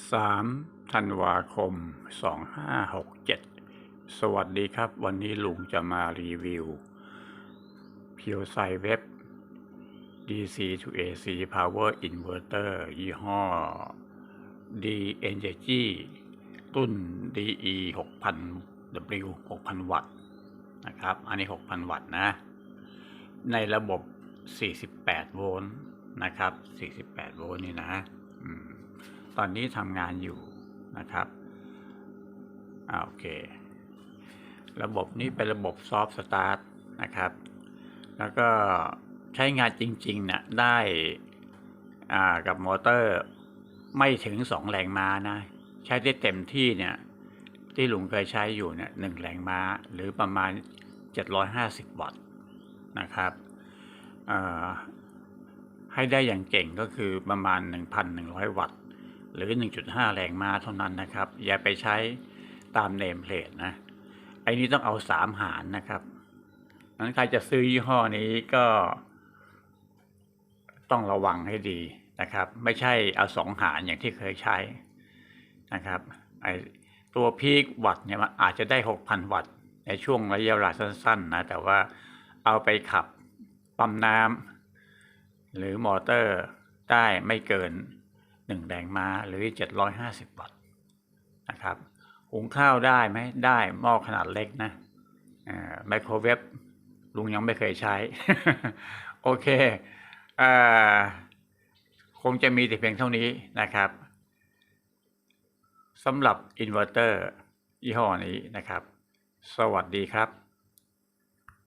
3ธันวาคม2567สวัสดีครับ วันนี้ลุงจะมารีวิว p u r e s i Web DC to AC Power Inverter ยี่ห้อ D Energy รุ่น DE 6000 W 6000 วัตต์นะครับ อันนี้ 6,000 วัตต์นะ ในระบบ 48 โวลต์นะครับ 48 โวลต์นี่นะ อืม ตอนนี้ทำงานอยู่นะครับอโอเค ระบบนี้เป็นระบบซอฟต์สตาร์ทนะครับ แล้วก็ใช้งานจริงๆเนี่ยได้กับมอเตอร์ไม่ถึง2แรงม้านะ ใช้ได้เต็มที่เนี่ยที่ลุงเคยใช้อยู่เนี่ยหนึ่งแรงม้าหรือประมาณ 750 วัตต์นะครับให้ได้อย่างเก่งก็คือประมาณ 1,100 วัตต์ หรือ 1.5 แรงม้าเท่านั้นนะครับ อย่าไปใช้ตามเนมเพลทนะ ไอ้นี้ต้องเอา3หารนะครับนั้นใครจะซื้อยี่ห้อนี้ก็ ต้องระวังให้ดีนะครับ ไม่ใช่เอาสองหารอย่างที่เคยใช้นะครับ ไอตัวพีควัตต์เนี่ยมันอาจจะได้ 6,000 วัตต์ในช่วงระยะเวลาสั้นๆนะแต่ว่าเอาไปขับปั๊มน้ำหรือมอเตอร์ได้ไม่เกิน 1 แรงม้าหรือ 750 วัตต์นะครับหุงข้าวได้ไหมได้หม้อขนาดเล็กนะไมโครเวฟลุงยังไม่เคยใช้ โอเคอคงจะมีแต่เพียงเท่านี้นะครับสำหรับอินเวอร์เตอร์ยี่ห้อนี้นะครับ สวัสดีครับ